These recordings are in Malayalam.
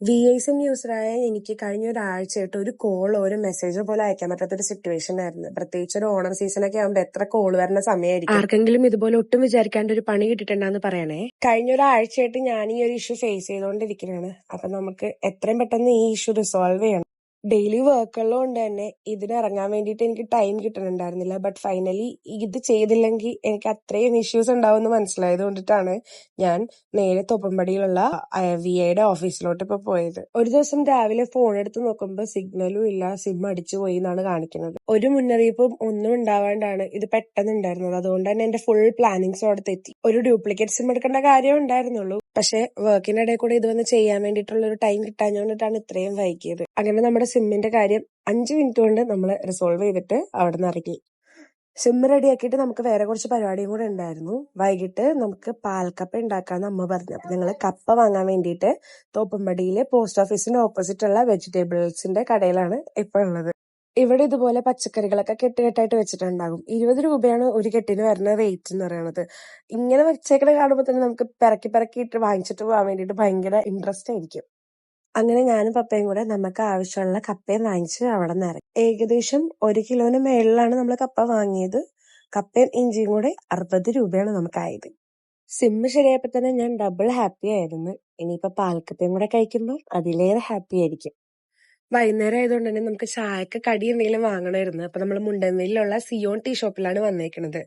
വി ഐ സിം യൂസറായ എനിക്ക് കഴിഞ്ഞ ഒരാഴ്ചയായിട്ട് ഒരു കോളോ ഒരു മെസ്സേജോ പോലെ അയക്കാൻ പറ്റാത്ത ഒരു സിറ്റുവേഷൻ ആയിരുന്നു. പ്രത്യേകിച്ച് ഒരു ഓണം സീസൺ ഒക്കെ ആകുമ്പോൾ എത്ര കോൾ വരുന്ന സമയമായിരിക്കും. ആർക്കെങ്കിലും ഇതുപോലെ ഒട്ടും വിചാരിക്കാണ്ട് ഒരു പണി കിട്ടിയിട്ടുണ്ടെന്ന് പറയണേ. കഴിഞ്ഞ ഒരാഴ്ചയായിട്ട് ഞാൻ ഈ ഒരു ഇഷ്യൂ ഫേസ് ചെയ്തുകൊണ്ടിരിക്കുകയാണ് അപ്പൊ നമുക്ക് എത്രയും പെട്ടെന്ന് ഈ ഇഷ്യൂ റിസോൾവ് ചെയ്യണം. ഡെയിലി വർക്കുള്ളത് കൊണ്ട് തന്നെ ഇതിന് ഇറങ്ങാൻ വേണ്ടിയിട്ട് എനിക്ക് ടൈം കിട്ടുന്നുണ്ടായിരുന്നില്ല ബട്ട് ഫൈനലി ഇത് ചെയ്തില്ലെങ്കിൽ എനിക്ക് അത്രയും ഇഷ്യൂസ് ഉണ്ടാവുമെന്ന് മനസ്സിലായത് കൊണ്ടിട്ടാണ് ഞാൻ നേരെ തൊപ്പമ്പടിയിലുള്ള വി ഐയുടെ ഓഫീസിലോട്ട് ഇപ്പൊ പോയത്. ഒരു ദിവസം രാവിലെ ഫോൺ എടുത്ത് നോക്കുമ്പോൾ സിഗ്നലും ഇല്ല സിം അടിച്ചു പോയി എന്നാണ് കാണിക്കുന്നത്. ഒരു മുന്നറിയിപ്പും ഒന്നും ഉണ്ടാവാണ്ടാണ് ഇത് പെട്ടെന്ന് ഉണ്ടായിരുന്നത്. അതുകൊണ്ട് തന്നെ എന്റെ ഫുൾ പ്ലാനിങ്സ് അവിടെ തെറ്റി. ഒരു ഡ്യൂപ്ലിക്കേറ്റ് സിം എടുക്കേണ്ട കാര്യം ഉണ്ടായിരുന്നുള്ളൂ. പക്ഷെ വർക്കിനിടയിൽ കൂടെ ഇത് വന്ന് ചെയ്യാൻ വേണ്ടിയിട്ടുള്ള ഒരു ടൈം കിട്ടാഞ്ഞുകൊണ്ടിട്ടാണ് ഇത്രയും വൈകിയത്. അങ്ങനെ നമ്മുടെ സിമ്മിന്റെ കാര്യം അഞ്ച് മിനിറ്റ് കൊണ്ട് നമ്മൾ റിസോൾവ് ചെയ്തിട്ട് അവിടെ നിന്ന് ഇറങ്ങി. സിം റെഡിയാക്കിയിട്ട് നമുക്ക് വേറെ കുറച്ച് പരിപാടിയും കൂടെ ഉണ്ടായിരുന്നു. വൈകിട്ട് നമുക്ക് പാൽക്കപ്പ ഉണ്ടാക്കാന്ന് അമ്മ പറഞ്ഞു. അപ്പൊ ഞങ്ങൾ കപ്പ വാങ്ങാൻ വേണ്ടിയിട്ട് തോപ്പമ്പടിയിലെ പോസ്റ്റ് ഓഫീസിന്റെ ഓപ്പോസിറ്റ് ഉള്ള വെജിറ്റബിൾസിന്റെ കടയിലാണ് ഇപ്പൊ ഉള്ളത്. ഇവിടെ ഇതുപോലെ പച്ചക്കറികളൊക്കെ കെട്ടുകെട്ടായിട്ട് വെച്ചിട്ടുണ്ടാകും. ഇരുപത് രൂപയാണ് ഒരു കെട്ടിന് വരുന്ന റേറ്റ് എന്ന് പറയുന്നത്. ഇങ്ങനെ വെച്ചേക്കണ കാണുമ്പോൾ തന്നെ നമുക്ക് പിറക്കി പിറക്കിയിട്ട് വാങ്ങിച്ചിട്ട് പോകാൻ വേണ്ടിയിട്ട് ഭയങ്കര ഇൻട്രസ്റ്റ് ആയിരിക്കും. അങ്ങനെ ഞാനും പപ്പയും കൂടെ നമുക്ക് ആവശ്യമുള്ള കപ്പയും വാങ്ങിച്ച് അവിടെ നിന്ന് ഇറങ്ങി. ഏകദേശം ഒരു കിലോന് മേളിലാണ് നമ്മൾ കപ്പ വാങ്ങിയത്. കപ്പയും ഇഞ്ചിയും കൂടെ അറുപത് രൂപയാണ് നമുക്കായത്. സിമ്മ് ശരിയായപ്പോ തന്നെ ഞാൻ ഡബിൾ ഹാപ്പി ആയിരുന്നു. ഇനിയിപ്പോ പാൽക്കപ്പയും കൂടെ കഴിക്കുമ്പോൾ അതിലേറെ ഹാപ്പി ആയിരിക്കും. വൈകുന്നേരം ആയതുകൊണ്ട് തന്നെ നമുക്ക് ചായക്ക് കടി എന്തെങ്കിലും വാങ്ങണമായിരുന്നു. അപ്പൊ നമ്മൾ മുണ്ടന്നയിലുള്ള സിയോൺ ടീ ഷോപ്പിലാണ് വന്നേക്കുന്നത്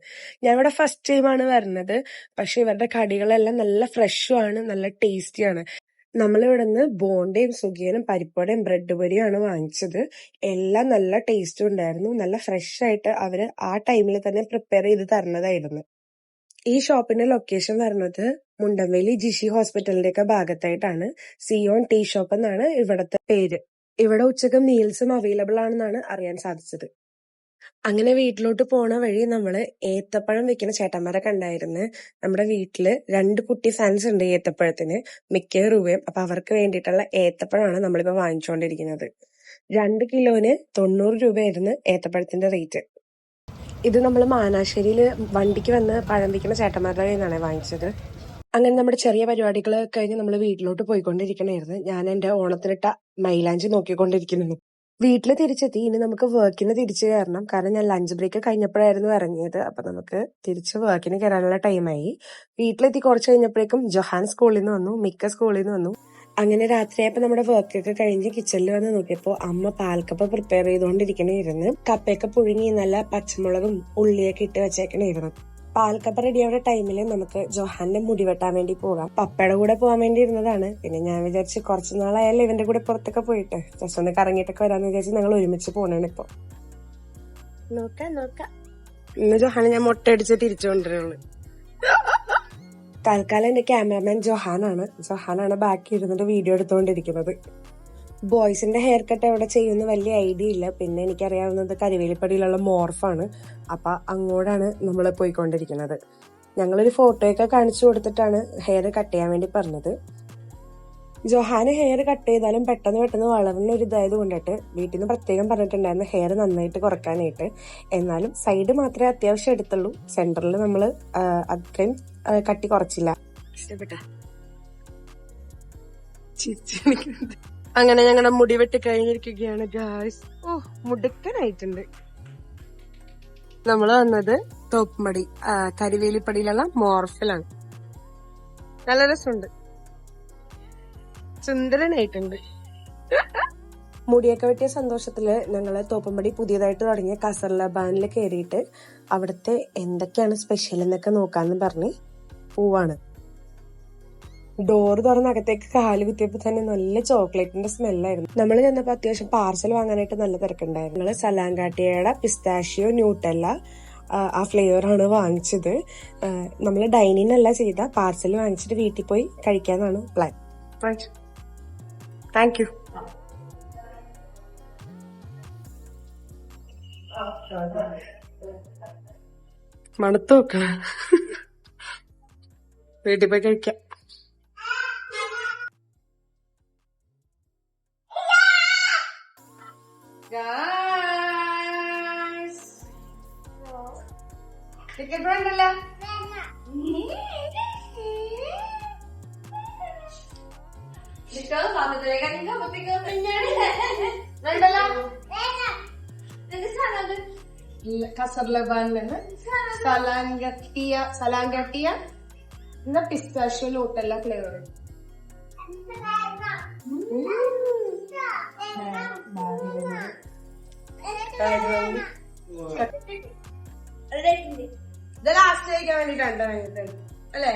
ഞാൻ ഇവിടെ ഫസ്റ്റ് ടൈമാണ് വരുന്നത്. പക്ഷെ ഇവരുടെ കടികളെല്ലാം നല്ല ഫ്രഷും ആണ് നല്ല ടേസ്റ്റിയാണ് നമ്മൾ ഇവിടെ നിന്ന് ബോണ്ടയും സുഖിയനും പരിപ്പടയും ബ്രെഡ് പൊരിയാണ് വാങ്ങിച്ചത്. എല്ലാം നല്ല ടേസ്റ്റും ഉണ്ടായിരുന്നു. നല്ല ഫ്രഷ് ആയിട്ട് അവർ ആ ടൈമിൽ തന്നെ പ്രിപ്പയർ ചെയ്ത് തരുന്നതായിരുന്നു ഈ ഷോപ്പിന്റെ ലൊക്കേഷൻ വരുന്നത് മുണ്ടംവേലി ജിഷി ഹോസ്പിറ്റലിന്റെ ഒക്കെ ഭാഗത്തായിട്ടാണ്. സിയോൺ ടീ ഷോപ്പ് എന്നാണ് ഇവിടത്തെ പേര്. ഇവിടെ ഉച്ചയ്ക്ക് മീൽസും അവൈലബിൾ ആണെന്നാണ് അറിയാൻ സാധിച്ചത്. അങ്ങനെ വീട്ടിലോട്ട് പോണ വഴി നമ്മൾ ഏത്തപ്പഴം വെക്കുന്ന ചേട്ടന്മാരെ കണ്ടായിരുന്നു. നമ്മുടെ വീട്ടിൽ രണ്ട് കുട്ടി ഫാൻസ് ഉണ്ട് ഏത്തപ്പഴത്തിന്. മിക്ക രൂപയും അപ്പൊ അവർക്ക് വേണ്ടിയിട്ടുള്ള ഏത്തപ്പഴമാണ് നമ്മളിപ്പോ വാങ്ങിച്ചുകൊണ്ടിരിക്കുന്നത് രണ്ട് കിലോന് തൊണ്ണൂറ് രൂപയായിരുന്നു ഏത്തപ്പഴത്തിന്റെ റേറ്റ് ഇത് നമ്മൾ മാനാശ്ശേരിയിൽ വണ്ടിക്ക് വന്ന് പഴം വിൽക്കുന്ന ചേട്ടന്മാരുടെ കയ്യിൽ നിന്നാണ് വാങ്ങിച്ചത്. അങ്ങനെ നമ്മുടെ ചെറിയ പരിപാടികൾ കഴിഞ്ഞ് നമ്മൾ വീട്ടിലോട്ട് പോയിക്കൊണ്ടിരിക്കണായിരുന്നു. ഞാൻ എന്റെ ഓണത്തിനിട്ട മൈലാഞ്ചി നോക്കിക്കൊണ്ടിരിക്കുന്നു വീട്ടിൽ തിരിച്ചെത്തി. ഇനി നമുക്ക് വർക്കിന് തിരിച്ചു കയറണം. കാരണം ഞാൻ ലഞ്ച് ബ്രേക്ക് കഴിഞ്ഞപ്പോഴായിരുന്നു ഇറങ്ങിയത്. അപ്പൊ നമുക്ക് തിരിച്ച് വർക്കിന് കയറാനുള്ള ടൈമായി വീട്ടിലെത്തി കുറച്ച് കഴിഞ്ഞപ്പോഴേക്കും ജൊഹാൻ സ്കൂളിൽ നിന്ന് വന്നു. മിക്ക സ്കൂളിൽ നിന്ന് വന്നു. അങ്ങനെ രാത്രിയായപ്പോ നമ്മുടെ വർക്കൊക്കെ കഴിഞ്ഞ് കിച്ചണിൽ വന്ന് നോക്കിയപ്പോ അമ്മ പാൽക്കപ്പ പ്രിപ്പയർ ചെയ്തുകൊണ്ടിരിക്കണായിരുന്നു കപ്പയൊക്കെ പുഴുങ്ങി നല്ല പച്ചമുളകും ഉള്ളിയൊക്കെ ഇട്ട് വെച്ചേക്കണായിരുന്നു. പാൽക്കപ്പ റെഡിയാവുന്ന ടൈമിൽ നമുക്ക് ജോഹാന്റെ മുടി വെട്ടാൻ വേണ്ടി പോകാം. പപ്പയുടെ കൂടെ പോകാൻ വേണ്ടി ഇരുന്നതാണ്. പിന്നെ ഞാൻ വിചാരിച്ച് കുറച്ച് നാളായാലും ഇവന്റെ കൂടെ പുറത്തൊക്കെ പോയിട്ട്. ജസ്റ്റ് ഒന്ന് കറങ്ങിയിട്ടൊക്കെ വരാന്ന് വിചാരിച്ച് ഞങ്ങൾ ഒരുമിച്ച് പോണാണ് ഇപ്പൊ. നോക്കാം നോക്കാം. ഇന്ന് ജോഹാനെ ഞാൻ മുട്ട അടിച്ച് തിരിച്ചു കൊണ്ടുവരുള്ളൂ. തൽക്കാലം എന്റെ ക്യാമറമാൻ ജോഹാനാണ്. ജോഹാനാണ് ബാക്കി ഇരുന്നിട്ട് വീഡിയോ എടുത്തുകൊണ്ടിരിക്കുന്നത്. ബോയ്സിന്റെ ഹെയർ കട്ട് എവിടെ ചെയ്യുന്ന വലിയ ഐഡിയ ഇല്ല. പിന്നെ എനിക്കറിയാവുന്നത് കരുവേലിപ്പടിയിലുള്ള മോർഫാണ്. അപ്പൊ അങ്ങോട്ടാണ് നമ്മൾ പോയിക്കൊണ്ടിരിക്കുന്നത്. ഞങ്ങളൊരു ഫോട്ടോയൊക്കെ കാണിച്ചു കൊടുത്തിട്ടാണ് ഹെയർ കട്ട് ചെയ്യാൻ വേണ്ടി പറഞ്ഞത്. ജൊഹാന് ഹെയർ കട്ട് ചെയ്താലും പെട്ടെന്ന് പെട്ടെന്ന് വളർന്ന ഒരു ഇതായത് കൊണ്ടിട്ട് വീട്ടിൽ നിന്ന് പ്രത്യേകം പറഞ്ഞിട്ടുണ്ടായിരുന്നു ഹെയർ നന്നായിട്ട് കുറക്കാനായിട്ട് എന്നാലും സൈഡ് മാത്രമേ അത്യാവശ്യം എടുത്തുള്ളൂ. സെന്ററിൽ നമ്മൾ അത്രയും കട്ടി കുറച്ചില്ല. ഇഷ്ടപ്പെട്ട. അങ്ങനെ ഞങ്ങളുടെ മുടി വെട്ടി കഴിഞ്ഞിരിക്കുകയാണ് ഗായ്സ് ഓ മുടുക്കനായിട്ടുണ്ട്. നമ്മൾ വന്നത് തോപ്പുമടി കരിവേലിപ്പടിയിലുള്ള മോർഫിലാണ്. നല്ല രസമുണ്ട്. സുന്ദരനായിട്ടുണ്ട്. മുടിയൊക്കെ വെട്ടിയ സന്തോഷത്തിൽ ഞങ്ങൾ തോപ്പുംപടി പുതിയതായിട്ട് തുടങ്ങിയ കസർലബാനിൽ കയറിയിട്ട് അവിടുത്തെ എന്തൊക്കെയാണ് സ്പെഷ്യൽ എന്നൊക്കെ നോക്കാന്ന് പറഞ്ഞ് പോവാണ്. ഡോറ് തുറന്ന് അകത്തേക്ക് കാൽ കുത്തിയപ്പോ തന്നെ നല്ല ചോക്ലേറ്റിന്റെ സ്മെല്ലായിരുന്നു. നമ്മൾ ചെന്നപ്പോ അത്യാവശ്യം പാർസൽ വാങ്ങാനായിട്ട് നല്ല തിരക്കുണ്ടായിരുന്നു. നിങ്ങൾ സലാങ്കാട്ടിയയുടെ പിസ്താഷിയോ ന്യൂട്ടല്ല ആ ഫ്ലേവർ ആണ് വാങ്ങിച്ചത്. നമ്മൾ ഡൈനിങ് അല്ല ചെയ്ത പാർസൽ വാങ്ങിച്ചിട്ട് വീട്ടിൽ പോയി കഴിക്കാന്നാണ് പ്ലാൻ താങ്ക് യു മണത്തോക്ക വീട്ടിൽ പോയി കഴിക്കാം. കസർ ലബാനിലാണ് സലാങ്കട്ടിയ സലാങ്കട്ടിയ എന്ന പിസ്താഷ്യോ ലൂട്ടല്ല ഫ്ലേവർ ഇത് ലാസ്റ്റ് കഴിക്കാൻ വേണ്ടിട്ടാണ് വാങ്ങിയത് അല്ലേ?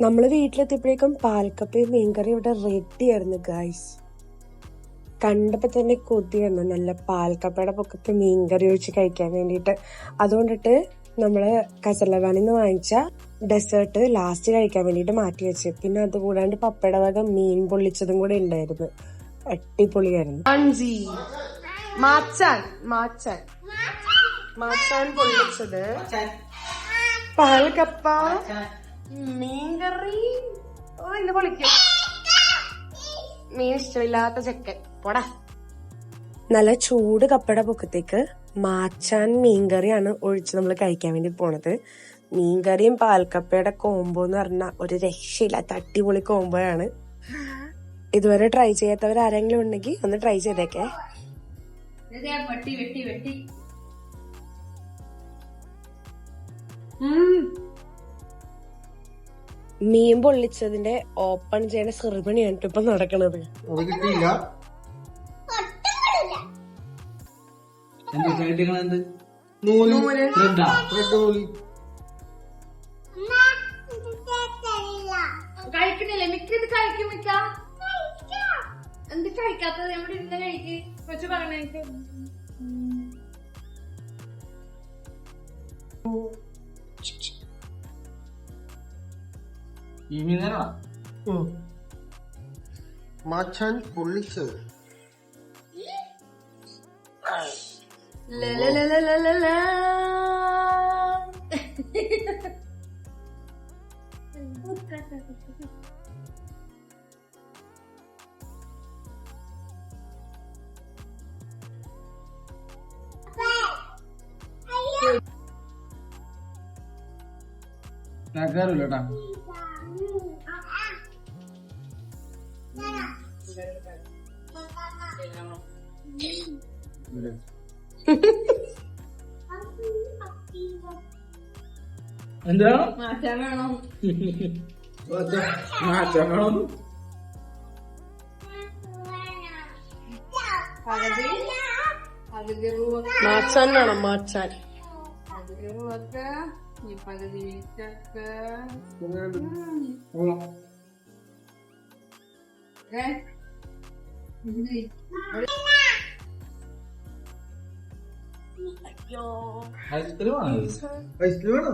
നമ്മൾ വീട്ടിലെത്തിയപ്പോഴേക്കും പാൽക്കപ്പയും മീൻകറിയും ഇവിടെ റെഡി ആയിരുന്നു ഗായ്സ് കണ്ടപ്പോ തന്നെ കൊതി വന്നു നല്ല പാൽക്കപ്പയുടെ പൊക്കത്ത് മീൻകറി ഒഴിച്ച് കഴിക്കാൻ വേണ്ടിയിട്ട്. അതുകൊണ്ടിട്ട് നമ്മൾ കസലവാനിന്ന് നിന്ന് വാങ്ങിച്ച ഡെസേർട്ട് ലാസ്റ്റ് കഴിക്കാൻ വേണ്ടിയിട്ട് മാറ്റി വെച്ച്. പിന്നെ അത് കൂടാണ്ട് പപ്പയുടെ വക മീൻ പൊള്ളിച്ചതും കൂടെ ഉണ്ടായിരുന്നു. അടിപൊളിയായിരുന്നു. മാച്ചാൻ മാച്ചാൻ. മാച്ചാൻ പൊള്ളിച്ചത്. പാൽക്കപ്പ മീൻകറി. ഓ ഇന്ന് പൊളിക്കും. മീൻ ഇഷ്ടമില്ലാത്ത ചെക്കൻ. പോടാ. നല്ല ചൂട് കപ്പയുടെ പൊക്കത്തേക്ക് മാച്ചാൻ മീൻകറിയാണ് ഒഴിച്ച് നമ്മൾ കഴിക്കാൻ വേണ്ടി പോണത്. മീൻകറിയും പാൽക്കപ്പയുടെ കോംബോ എന്ന് പറഞ്ഞാൽ ഒരു രക്ഷയില്ല. അടിപൊളി കോംബോയാണ് ഇതുവരെ ട്രൈ ചെയ്യാത്തവർ ആരെങ്കിലും ഉണ്ടെങ്കിൽ ഒന്ന് ട്രൈ ചെയ്തേക്കേ. വെട്ടി വെട്ടി വെട്ടി. മീൻ പൊള്ളിച്ചതിന്റെ ഓപ്പൺ ചെയ്യണ സെറിമണിയാണ് ഇപ്പൊ നടക്കണത്. കിട്ടിയില്ല. കഴിക്കണില്ലേ മിക്ക ഇത് കഴിക്കും മിക്ക. കഴിക്കാത്തത് നമ്മുടെ ഇന്ന് കഴിക്ക്. കൊച്ചു പറഞ്ഞേക്ക്. മാച്ചാൻ പൊള്ളിച്ചത്. ലലലലലലലാ. കേക്കാറില്ല കേട്ടാ എന്താ മാറ്റാൻ വേണം മാറ്റാൻ. വേണം പകുതി പകുതി രൂപ മാച്ചാൻ വേണം മാച്ചാൻ പകുതി രൂപക്ക് ഈ പകുതി വീട്ടൊക്കെ ഏ ഐസ്ക്രീം ആണ് ഐസ്ക്രീം വേണോ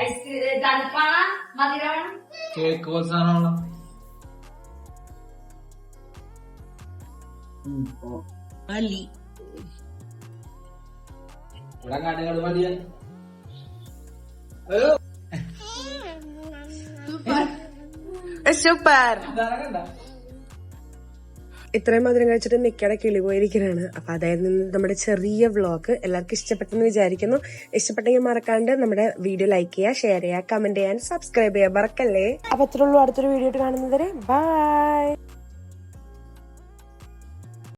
ഐസ്ക്രീം തണുപ്പാണ് മധുരമാണ് കേക്ക് പോലെ സാധനമാണോ അലി ഇവിടെ കാട്ടുകാട് മതിയാ സൂപ്പർ. കണ്ട ഇത്രയും മധുരം കഴിച്ചിട്ട് നിക്കടെ കിളി പോയിരിക്കുകയാണ് അപ്പോൾ അതായത് നമ്മുടെ ചെറിയ വ്ളോഗ് എല്ലാവർക്കും ഇഷ്ടപ്പെട്ടെന്ന് വിചാരിക്കുന്നു. ഇഷ്ടപ്പെട്ടെങ്കിൽ മറക്കാണ്ട് നമ്മുടെ വീഡിയോ ലൈക്ക് ചെയ്യുക ഷെയർ ചെയ്യുക കമന്റ് ചെയ്യാൻ സബ്സ്ക്രൈബ് ചെയ്യുക. മറക്കല്ലേ? അപ്പോൾ അത്രേ ഉള്ളൂ അടുത്തൊരു വീഡിയോ ആയിട്ട് കാണുന്നവരെ ബൈ